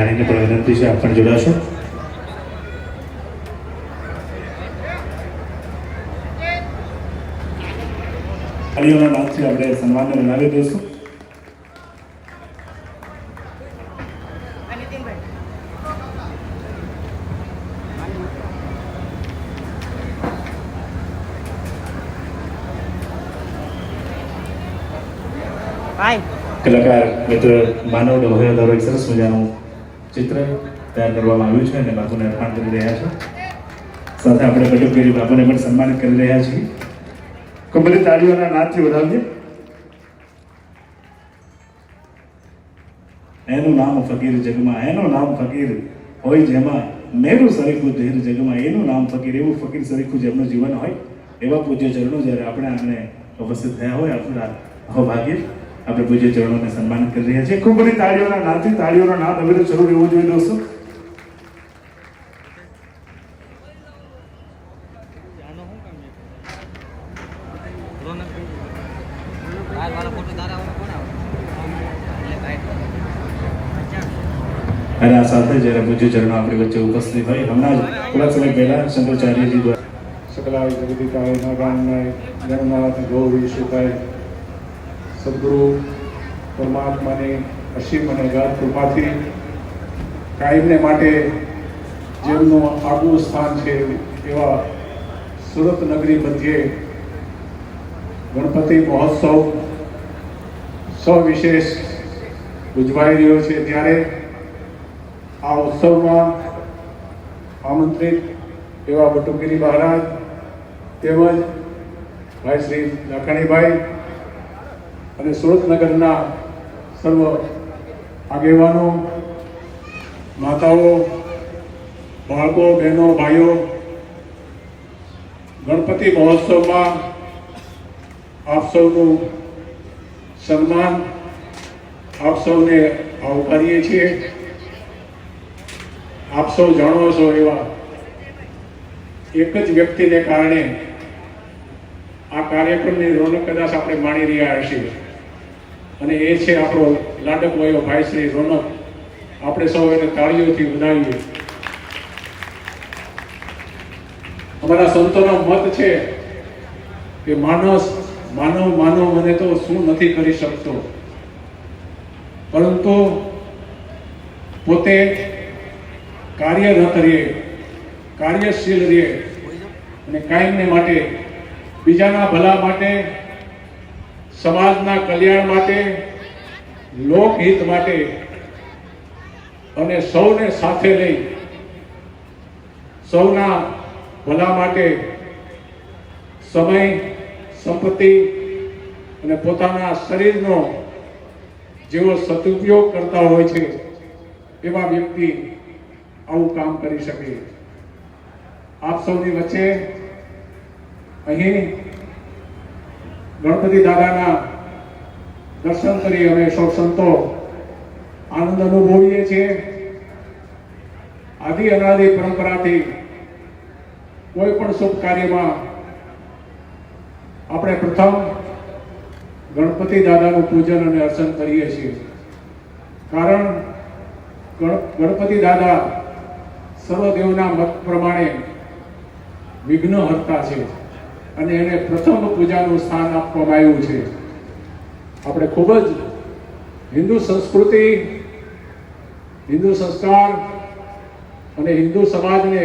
ધાણીને પણ વિનંતી છે આપ પણ જોડાશો. તાળીઓના નાદથી આપણે સન્માનને બનાવી દઈશું. કલાકાર મિત્ર માનવ ડોહરા દ્વારા એક સરસ મજાનું ચિત્ર તૈયાર કરવામાં આવ્યું છે અને બાપુને અર્પણ કરી રહ્યા છે. સાથે આપણે કટુકગીરી બાપુને પણ સન્માનિત કરી રહ્યા છીએ. ખૂબ તાળીઓના નાદથી વધાવીએ એનું નામ ફકીર જગમાં, એનું નામ ફકીર હોય જેમાં મેરું સરીખું ધીર જગમાં, એનું નામ ફકીર, એવું ફકીર સરીખું જેમનું જીવન હોય, એવા પૂજ્ય ચરણો જ્યારે આપણે આમને ઉપસ્થિત થયા હોય, આપણા અહોભાગ્ય. આ પ્રભુજી ચરણોને સન્માનિત કરી રહ્યા છે ખૂબ બધી તાળીઓના નાદથી તાળીઓનો નાદ હવે તો શરૂ રહેવો જોઈએ દોસ્તો અને આ સાથે જયારે પૂજ્ય ચરણો આપણી વચ્ચે ઉપસ્થિત હોય, હમણાં જ થોડાક સમય પહેલા શંકરાચાર્યજી દ્વારા સકલાવી જગદીકાય નાગાનય ધર્મનાથ ગૌરી સુકાય સદગુરુ પરમાત્માની અસીમ અને ગાઢ કૃપાથી કાયમને માટે જેમનું આગવું સ્થાન છે એવા સુરત નગરી મધ્યે ગણપતિ મહોત્સવ સવિશેષ ઉજવાઈ રહ્યો છે. ત્યારે આ ઉત્સવમાં આમંત્રિત એવા બટુગીરી મહારાજ તેમજ ભાઈ શ્રી લાખાણીભાઈ અને સુરતનગરના સર્વ આગેવાનો, માતાઓ, બાળકો, બહેનો, ભાઈઓ, ગણપતિ મહોત્સવમાં આપ સૌનું સન્માન, આપ સૌને આવકારીએ છીએ. આપ સૌ જાણો છો એવા એક જ વ્યક્તિને કારણે આ કાર્યક્રમની રોનક કદાચ આપણે માણી રહ્યા છીએ અને એ છે આપણો લાડક વયો ભાઈ શ્રી રોનક. આપણે સૌ એને તાળીઓથી વધાવીએ. અમારા સંતોનો મત છે કે માણસ માનવ માનવ મને તો શું નથી કરી શકતો. પરંતુ પોતે કાર્ય ન કરીએ, કાર્યશીલ રહીએ અને કાયમને માટે, બીજાના ભલા માટે સમાજના કલ્યાણ માટે, લોકહિત માટે અને સૌને સાથે લઈ સૌના ભલા માટે સમય, સંપત્તિ અને પોતાના શરીરનો જેવો સદુપયોગ કરતા હોય છે, એવા વ્યક્તિ આવું કામ કરી શકે. આપ સૌની વચ્ચે અહીં ગણપતિ દાદાના દર્શન કરી અમે સૌ સંતો આનંદ અનુભવીએ છીએ. આદિ અનાદિ પરંપરાથી કોઈ પણ શુભ કાર્યમાં આપણે પ્રથમ ગણપતિ દાદાનું પૂજન અને અર્ચન કરીએ છીએ. કારણ ગણ- ગણપતિ દાદા સર્વદેવના મત પ્રમાણે વિઘ્ન હરતા છે. અને એને પ્રથમ પૂજાનું સ્થાન આપવામાં આવ્યું છે. આપણે ખૂબ જ હિન્દુ સંસ્કૃતિ, હિન્દુ સંસ્કાર અને હિન્દુ સમાજને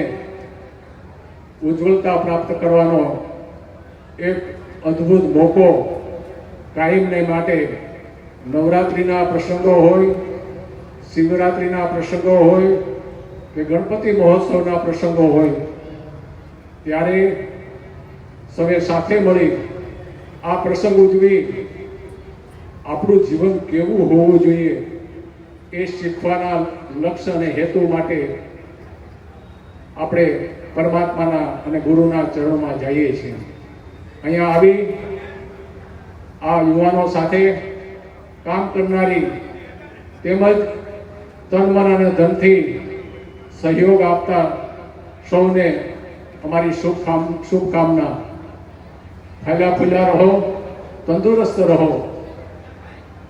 ઉજ્જવળતા પ્રાપ્ત કરવાનો એક અદ્ભુત મોકો કાયમને માટે નવરાત્રિના પ્રસંગો હોય, શિવરાત્રિના પ્રસંગો હોય કે ગણપતિ મહોત્સવના પ્રસંગો હોય, ત્યારે સૌએ સાથે મળી આ પ્રસંગ ઉજવી. આપણું જીવન કેવું હોવું જોઈએ એ શીખવાના લક્ષ્ય અને હેતુ માટે આપણે પરમાત્માના અને ગુરુના ચરણોમાં જઈએ છીએ. અહીંયા આવી આ યુવાનો સાથે કામ કરનારી તેમજ તન મન અને ધનથી સહયોગ આપતા સૌને અમારી શુભકામ, શુભકામના. ફાયલા ફૂલ્યા રહો, તંદુરસ્ત રહો.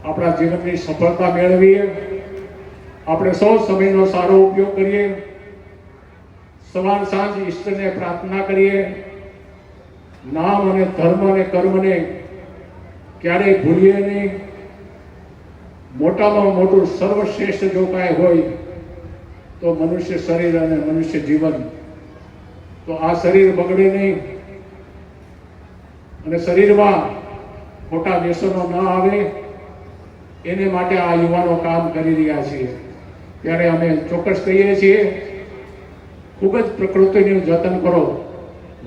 આપણા જીવનની સફળતા મેળવીએ. આપણે સૌ સમયનો સારો ઉપયોગ કરીએ. સવાર સાંજ ઈષ્ટને પ્રાર્થના કરીએ. નામ અને ધર્મ અને કર્મને ક્યારેય ભૂલીએ નહીં. મોટામાં મોટું સર્વશ્રેષ્ઠ જો કાંઈ હોય, તો મનુષ્ય શરીર અને મનુષ્ય જીવન. તો આ શરીર બગડે નહીં. અને શરીરમાં ખોટા વ્યસનો ન આવે, એને માટે આ યુવાનો કામ કરી રહ્યા છીએ ત્યારે અમે ચોક્કસ કહીએ છીએ, ખૂબ જ પ્રકૃતિનું જતન કરો,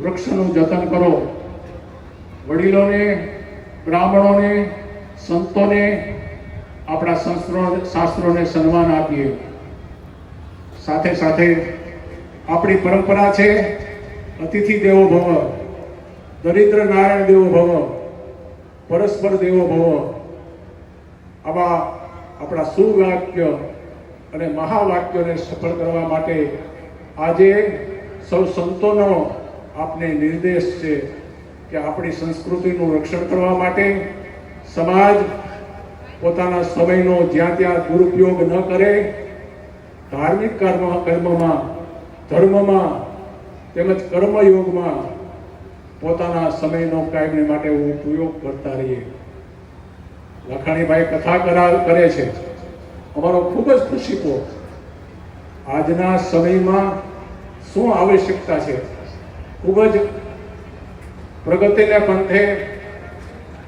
વૃક્ષનું જતન કરો. વડીલોને, બ્રાહ્મણોને, સંતોને, આપણા સંસ્ત્રો શાસ્ત્રોને સન્માન આપીએ. સાથે સાથે આપણી પરંપરા છે, અતિથિ દેવો ભવ. દરિદ્ર નારાયણ દેવો ભવ, પરસ્પર દેવો ભવ. આવા આપણા સુવાક્ય અને મહાવાક્યોને સફળ કરવા માટે આજે સૌ સંતોનો આપને નિર્દેશ છે કે આપણી સંસ્કૃતિનું રક્ષણ કરવા માટે સમાજ પોતાના સમયનો જ્યાં ત્યાં દુરુપયોગ ન કરે, ધાર્મિક કર્મ કર્મમાં, ધર્મમાં તેમજ કર્મયોગમાં પોતાના સમયનો કાયમને માટે ઉપયોગ કરતા રહીએ. લખાણીભાઈ કથા કરાર કરે છે. અમારો ખૂબ જ ખુશીપો આજના સમયમાં શું આવશ્યકતા છે? ખૂબ જ પ્રગતિને પંથે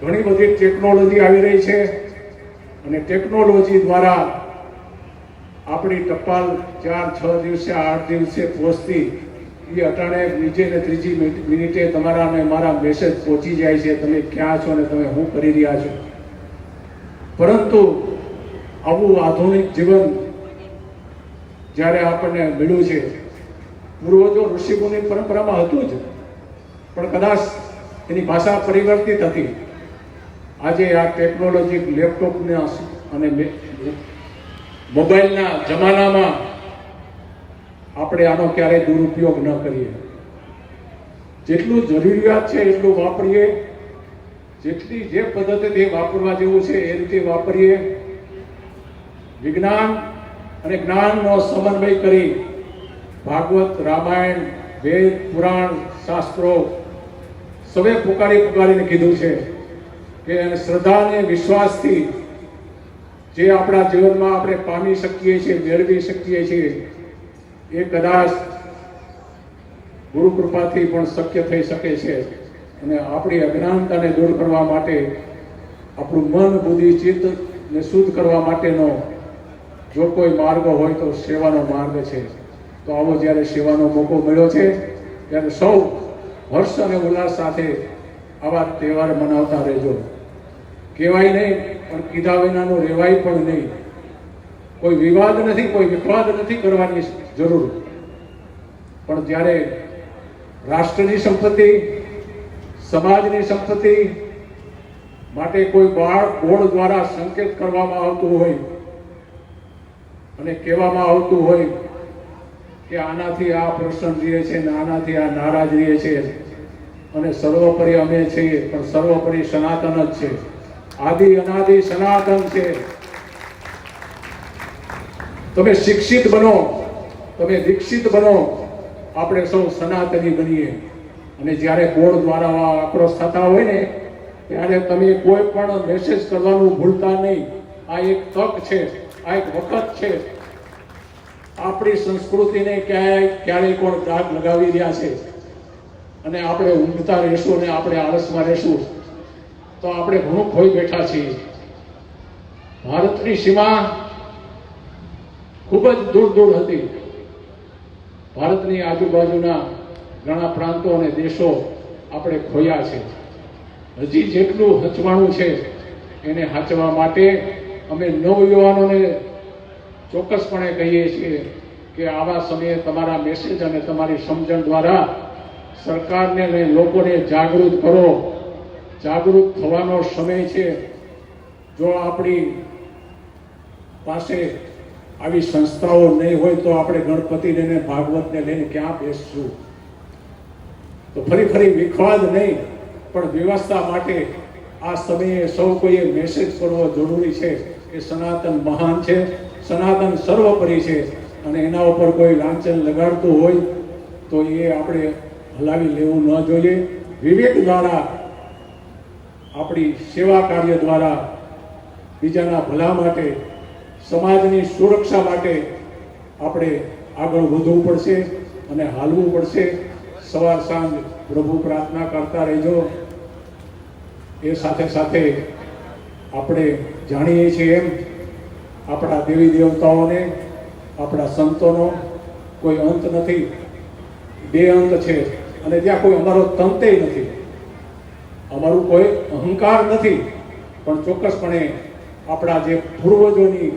ઘણી બધી ટેકનોલોજી આવી રહી છે અને ટેકનોલોજી દ્વારા આપણી ટપાલ ચાર, છ દિવસે, આઠ દિવસે પહોંચતી એ અટાણે બીજે ને ત્રીજી મિનિટે તમારા અને મારા મેસેજ પહોંચી જાય છે. તમે ક્યાં છો અને તમે શું કરી રહ્યા છો? પરંતુ આવું આધુનિક જીવન જ્યારે આપણને મળ્યું છે, પૂર્વજો ઋષિમુનિ પરંપરામાં હતું જ. પણ કદાચ એની ભાષા પરિવર્તિત હતી. આજે આ ટેકનોલોજી લેપટોપના અને મોબાઈલના જમાનામાં આપણે આનો ક્યારેય દુરુપયોગ ન કરીએ. જેટલું જરૂરિયાત છે એટલું વાપરીએ. જેટલી જે પદ્ધતિથી વાપરવા જેવું છે એ રીતે વાપરીએ. વિજ્ઞાન અને જ્ઞાનનો સમન્વય કરી ભાગવત, રામાયણ, વેદ, પુરાણ, શાસ્ત્રો સવે પુકારી પુકારીને કીધું છે કે શ્રદ્ધા અને વિશ્વાસથી જે આપણા જીવનમાં આપણે પામી શકીએ છીએ, મેળવી શકીએ છીએ એ કદાચ ગુરુકૃપાથી પણ શક્ય થઈ શકે છે અને આપણી અજ્ઞાનતાને દૂર કરવા માટે, આપણું મન, બુદ્ધિ ચિત્ત ને શુદ્ધ કરવા માટેનો જો કોઈ માર્ગ હોય તો સેવાનો માર્ગ છે. તો આવો જ્યારે સેવાનો મોકો મળ્યો છે, ત્યારે સૌ હર્ષ અને ઉલ્લાસ સાથે આવા તહેવાર મનાવતા રહેજો. કહેવાય નહીં, પણ કીધા વિનાનું રહેવાય પણ નહીં. કોઈ વિવાદ નથી, કોઈ વિવાદ નથી કરવાની જરૂર. પણ જ્યારે રાષ્ટ્રની સંપત્તિ, સમાજની સંપત્તિ માટે કોઈ બાળ બોર્ડ દ્વારા સંકેત કરવામાં આવતું હોય અને કહેવામાં આવતું હોય કે આનાથી આ પ્રશ્ન રહે છે ને આનાથી આ નારાજ રહે છે અને સર્વોપરી અમે છીએ, પણ સર્વોપરી સનાતન જ છે. આદિ અનાદિ સનાતન છે. તમે શિક્ષિત બનો, તમે દીક્ષિત બનો. આપણે સૌ સનાતની બનીએ. અને જ્યારે બોર્ડ દ્વારા આક્રોશ થતા હોય ને, ત્યારે તમે કોઈ પણ મેસેજ કરવાનું ભૂલતા નહીં. આ એક તક છે, આ એક વખત છે. આપણી સંસ્કૃતિને ક્યાંય ક્યારેય કોણ દાગ લગાવી રહ્યા છે. અને આપણે ઊંઘતા રહેશું અને આપણે આળસમાં રહેશું. તો આપણે ઘણું ખોઈ બેઠા છીએ. ભારતની સીમા ખૂબ જ દૂર દૂર હતી. ભારતની આજુબાજુના ઘણા પ્રાંતો અને દેશો આપણે ખોયા છે. હજી જેટલું હચવાણું છે એને હાચવા માટે અમે નવયુવાનોને ચોક્કસપણે કહીએ છીએ કે આવા સમયે તમારા મેસેજ અને તમારી સમજણ દ્વારા સરકારને અને લોકોને જાગૃત કરો. જાગૃત થવાનો સમય છે. જો આપણી પાસે આવી સંસ્થાઓ નહીં હોય તો આપણે ગણપતિને ને ભાગવતને લઈને ક્યાં બેસશું? તો ફરી ફરી વિખવાદ નહીં, પણ વ્યવસ્થા માટે આ સમયે સૌ કોઈએ મેસેજ કરવો જરૂરી છે. કે સનાતન મહાન છે, સનાતન સર્વોપરી છે, અને એના ઉપર કોઈ લાંચન લગાડતું હોય તો એ આપણે હલાવી લેવું ન જોઈએ. વિવેક દ્વારા આપણી સેવા કાર્ય દ્વારા બીજાના ભલા માટે સમાજની સુરક્ષા માટે આપણે આગળ વધવું પડશે અને હાલવું પડશે. સવાર સાંજ પ્રભુ પ્રાર્થના કરતા રહેજો. એ સાથે સાથે આપણે જાણીએ છીએ એમ, આપણા દેવી દેવતાઓને, આપણા સંતોનો કોઈ અંત નથી. બે અંત છે અને ત્યાં કોઈ અમારો તંતે નથી. અમારું કોઈ અહંકાર નથી. પણ ચોક્કસપણે આપણા જે પૂર્વજોની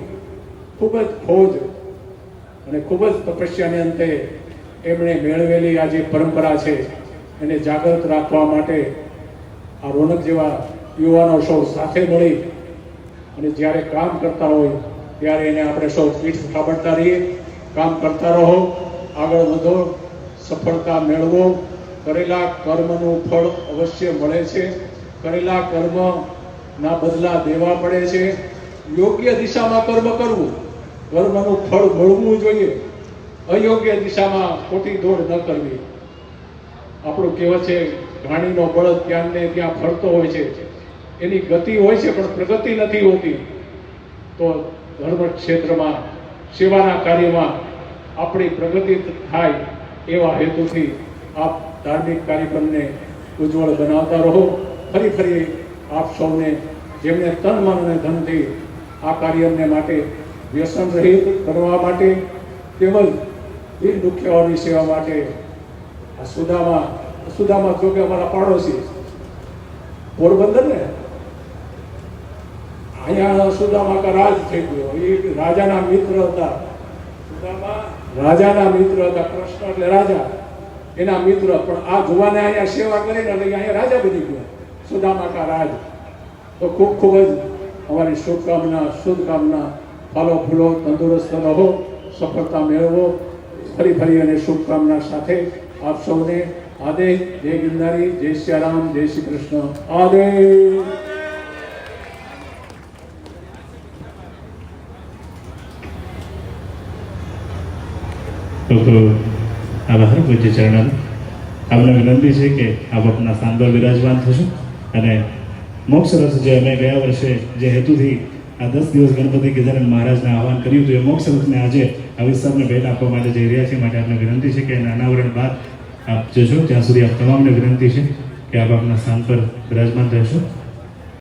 ખૂબ જ ખોજ અને ખૂબ જ તપસ્યાને અંતે એમણે મેળવેલી આ જે પરંપરા છે, એને જાગૃત રાખવા માટે આ રોનક જેવા યુવાનો સૌ સાથે મળી અને જ્યારે કામ કરતા હોય, ત્યારે એને આપણે સૌ પીઠ થાબડતા રહીએ. કામ કરતા રહો, આગળ વધો, સફળતા મેળવો. કરેલા કર્મનું ફળ અવશ્ય મળે છે. કરેલા કર્મ ના બદલા દેવા પડે છે. યોગ્ય દિશામાં કર્મ કરવું, કર્મનું ફળ મળવું જોઈએ. અયોગ્ય દિશામાં ખોટી દોડ ન કરવી. આપણું કહેવત છે ઘાણીનો બળદ ત્યાં ને ત્યાં ફરતો હોય છે. એની ગતિ હોય છે, પણ પ્રગતિ નથી હોતી. તો ધર્મ ક્ષેત્રમાં સેવાના કાર્યમાં આપણી પ્રગતિ થાય એવા હેતુથી આપ ધાર્મિક કાર્યક્રમને ઉજ્જવળ બનાવતા રહો. ફરી ફરી આપ સૌને જેમને તન, મન અને ધનથી આ કાર્યને માટે વ્યસન રહિત કરવા માટે તેમજ એ દુખ્યાઓની સેવા માટે આ સુદામા સુદામા જો કે અમારા પાડોશી. પોરબંદર ને અહીંયા સુદામા કા રાજ થઈ ગયો. એ રાજાના મિત્ર હતા. સુદામા રાજાના મિત્ર હતા, કૃષ્ણ એટલે રાજા. એના મિત્ર, પણ આ જુવાને અહીંયા સેવા કરીને એટલે અહીંયા રાજા બની ગયો. સુદામા કા રાજ. તો ખૂબ ખૂબ જ અમારી શુભકામના શુભકામના. ફાલો ફૂલો, તંદુરસ્ત રહો, સફળતા મેળવો. ફરી ફરી અને શુભકામના સાથે આપ સૌને આદે. જય ગિરનારી, જય સિયારામ, જય શ્રી કૃષ્ણ. આદે. ખૂબ આભાર પૂજ્ય ચરણાલ આપને વિનંતી છે કે આપ આપના સ્થાન વિરાજમાન થશો. અને મોક્ષ રસ જે અમે ગયા વર્ષે જે હેતુથી આ દસ દિવસ ગણપતિ ગજાનંદ મહારાજને આહવાન કર્યું હતું, એ મોક્ષ રથને આજે આ વિસ્તારને ભેટ આપવા માટે જઈ રહ્યા છે માટે આપને વિનંતી છે કે એના અનાવરણ બાદ આપ જશો ત્યાં સુધી આપ તમામને વિનંતી છે કે આપ આપના સ્થાન પર બિરાજમાન રહેશો.